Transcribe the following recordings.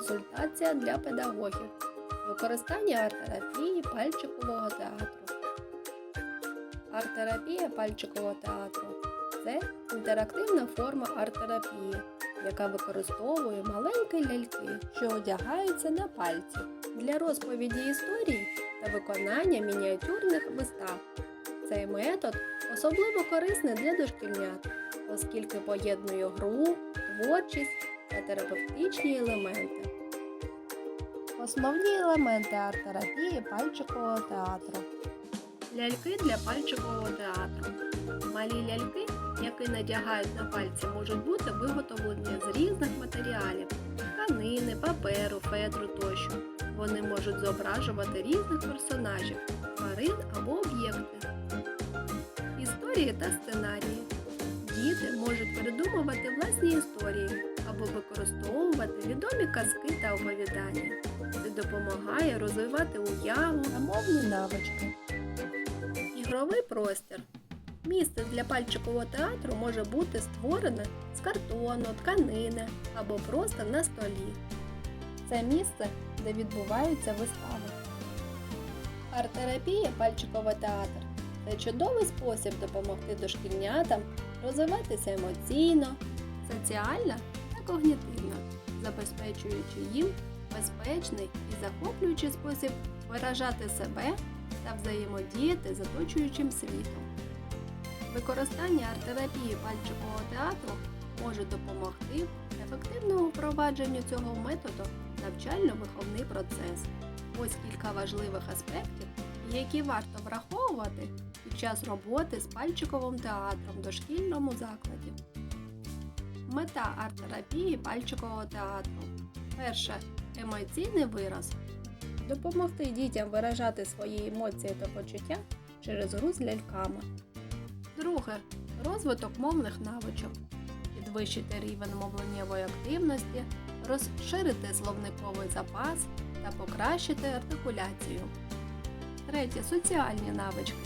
консультація для педагогів. Використання арт-терапії пальчикового театру. Арт-терапія пальчикового театру це інтерактивна форма арт-терапії, яка використовує маленькі ляльки, що одягаються на пальці для розповіді історій та виконання мініатюрних вистав. Цей метод особливо корисний для дошкільнят, оскільки поєднує гру, творчість та терапевтичні елементи. Основні елементи арт-терапії пальчикового театру. Ляльки для пальчикового театру. Малі ляльки, які надягають на пальці, можуть бути виготовлені з різних матеріалів тканини, паперу, фетру тощо. Вони можуть зображувати різних персонажів, тварин або об'єкти. Історії та сценарії. Діти можуть придумувати власні історії або використовувати відомі казки та оповідання. Це допомагає розвивати уяву та мовні навички. Ігровий простір. Місце для пальчикового театру може бути створене з картону, тканини або просто на столі. Це місце, де відбуваються вистави. Арт-терапія пальчиковий театр це чудовий спосіб допомогти дошкільнятам розвиватися емоційно, соціально когнітивно, забезпечуючи їм безпечний і захоплюючий спосіб виражати себе та взаємодіяти з оточуючим світом. Використання арт-терапії пальчикового театру може допомогти ефективному впровадженню цього методу навчально-виховний процес. Ось кілька важливих аспектів, які варто враховувати під час роботи з пальчиковим театром в дошкільному закладі. Мета арт-терапії пальчикового театру. Перше емоційний вираз. Допомогти дітям виражати свої емоції та почуття через гру з ляльками. Друге розвиток мовних навичок. Підвищити рівень мовленнєвої активності, розширити словниковий запас та покращити артикуляцію. Третє соціальні навички.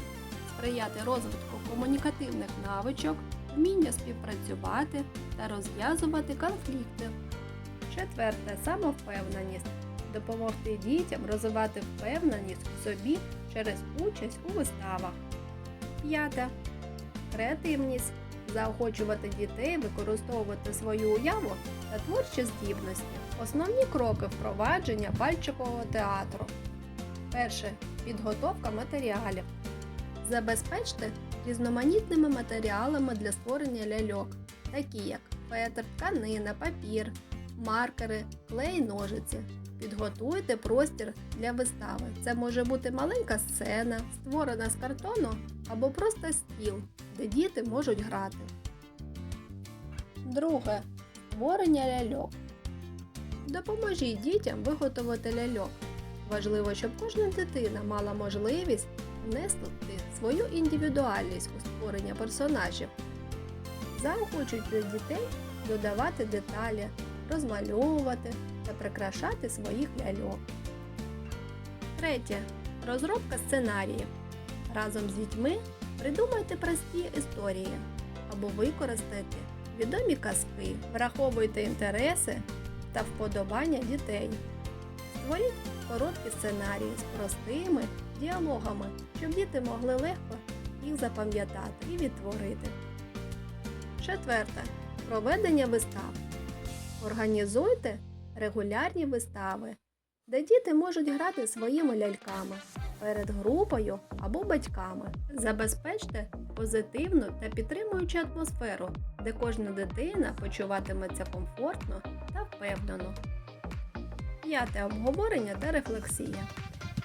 Сприяти розвитку комунікативних навичок, вміння співпрацювати та розв'язувати конфлікти. Четверте самовпевненість. Допомогти дітям розвивати впевненість у собі через участь у виставах. П'яте креативність. Заохочувати дітей використовувати свою уяву та творчі здібності. Основні кроки впровадження пальчикового театру. Перше. Підготовка матеріалів. Забезпечте різноманітними матеріалами для створення ляльок, такі як фетр, тканина, папір, маркери, клей, ножиці. Підготуйте простір для вистави. Це може бути маленька сцена, створена з картону або просто стіл, де діти можуть грати. Друге. Створення ляльок. Допоможіть дітям виготовити ляльок. Важливо, щоб кожна дитина мала можливість внести свою індивідуальність у створення персонажів. Заохочуйте дітей додавати деталі, розмальовувати та прикрашати своїх ляльок. Третє. Розробка сценаріїв. Разом з дітьми придумайте прості історії або використайте відомі казки, враховуйте інтереси та вподобання дітей. Створіть короткі сценарії з простими діалогами, щоб діти могли легко їх запам'ятати і відтворити. Четверте. Проведення вистав. Організуйте регулярні вистави, де діти можуть грати своїми ляльками перед групою або батьками. Забезпечте позитивну та підтримуючу атмосферу, де кожна дитина почуватиметься комфортно та впевнено. П'яте обговорення та рефлексія.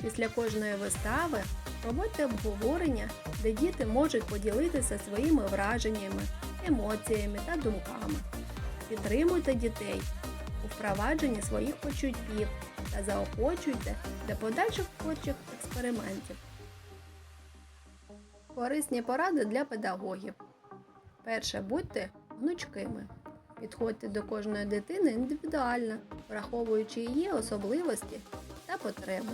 Після кожної вистави проводьте обговорення, де діти можуть поділитися своїми враженнями, емоціями та думками. Підтримуйте дітей у впровадженні своїх почуттів та заохочуйте для подальших творчих експериментів. Корисні поради для педагогів. Перше. Будьте гнучкими. Підходьте до кожної дитини індивідуально, враховуючи її особливості та потреби.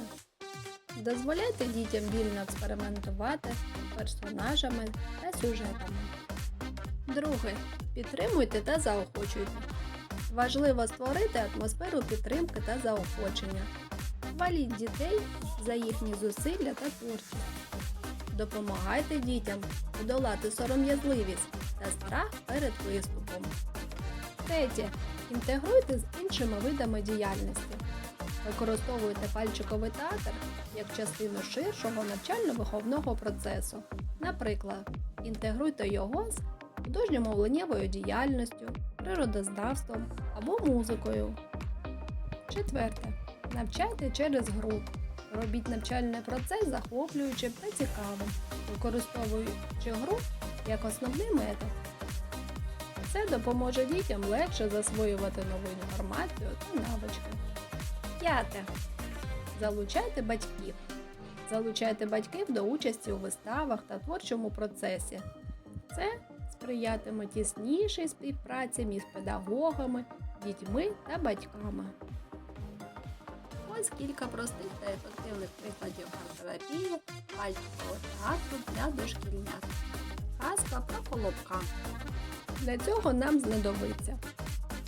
Дозволяйте дітям вільно експериментувати з персонажами та сюжетами. Друге. Підтримуйте та заохочуйте. Важливо створити атмосферу підтримки та заохочення. Хваліть дітей за їхні зусилля та творчість. Допомагайте дітям подолати сором'язливість та страх перед виступом. Третє. Інтегруйте з іншими видами діяльності. Використовуйте пальчиковий театр як частину ширшого навчально-виховного процесу. Наприклад, інтегруйте його з художньо-мовленнєвою діяльністю, природознавством або музикою. Четверте. Навчайте через гру. Робіть навчальний процес захоплюючим та цікавим, використовуючи гру як основний метод. Це допоможе дітям легше засвоювати нову інформацію та навички. П'яте. Залучайте батьків. Залучайте батьків до участі у виставах та творчому процесі. Це сприятиме тіснішій співпраці між педагогами, дітьми та батьками. Ось кілька простих та ефективних прикладів арт-терапії пальчикового театру для дошкільнят. Казка про колобка. Для цього нам знадобиться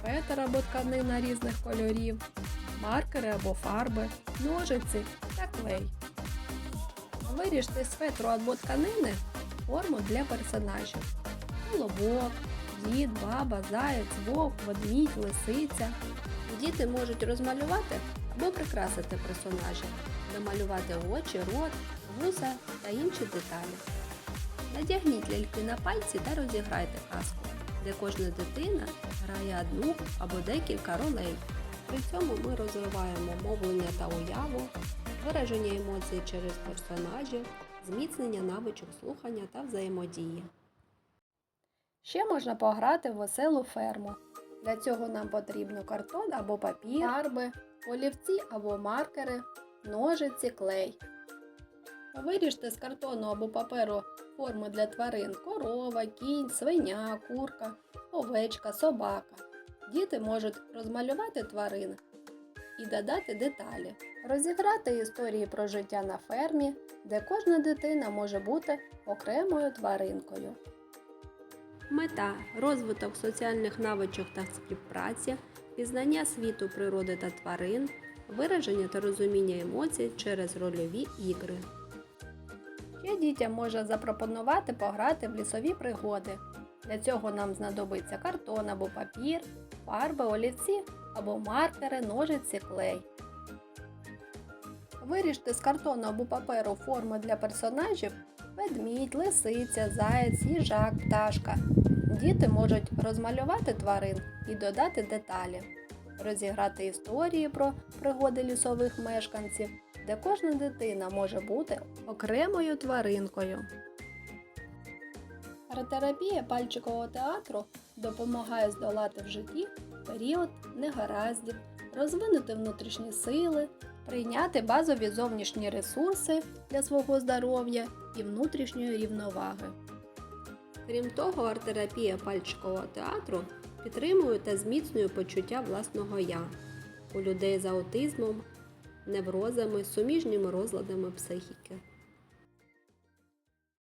фетр або тканина різних кольорів, маркери або фарби, ножиці та клей. Виріжте з фетру або тканини форму для персонажів. Колобок, дід, баба, заєць, вовк, ведмідь, лисиця. Діти можуть розмалювати або прикрасити персонажів, домалювати очі, рот, вуса та інші деталі. Надягніть ляльки на пальці та розіграйте казку, де кожна дитина грає одну або декілька ролей. При цьому ми розвиваємо мовлення та уяву, вираження емоцій через персонажів, зміцнення навичок слухання та взаємодії. Ще можна пограти в веселу ферму. Для цього нам потрібно картон або папір, фарби, олівці або маркери, ножиці, клей. Виріжте з картону або паперу форми для тварин корова, кінь, свиня, курка, овечка, собака. Діти можуть розмалювати тварин і додати деталі, розіграти історії про життя на фермі, де кожна дитина може бути окремою тваринкою. Мета розвиток соціальних навичок та співпраці, пізнання світу природи та тварин, вираження та розуміння емоцій через рольові ігри. Ще дітям може запропонувати пограти в лісові пригоди. Для цього нам знадобиться картон або папір, фарби, олівці або маркери, ножиці, клей. Виріжте з картону або паперу форми для персонажів ведмідь, лисиця, заєць, їжак, пташка. Діти можуть розмалювати тварин і додати деталі, розіграти історії про пригоди лісових мешканців, де кожна дитина може бути окремою тваринкою. Арт-терапія пальчикового театру допомагає здолати в житті період негараздів, розвинути внутрішні сили, прийняти базові зовнішні ресурси для свого здоров'я і внутрішньої рівноваги. Крім того, арт-терапія пальчикового театру підтримує та зміцнює почуття власного я у людей з аутизмом, неврозами, суміжніми розладами психіки.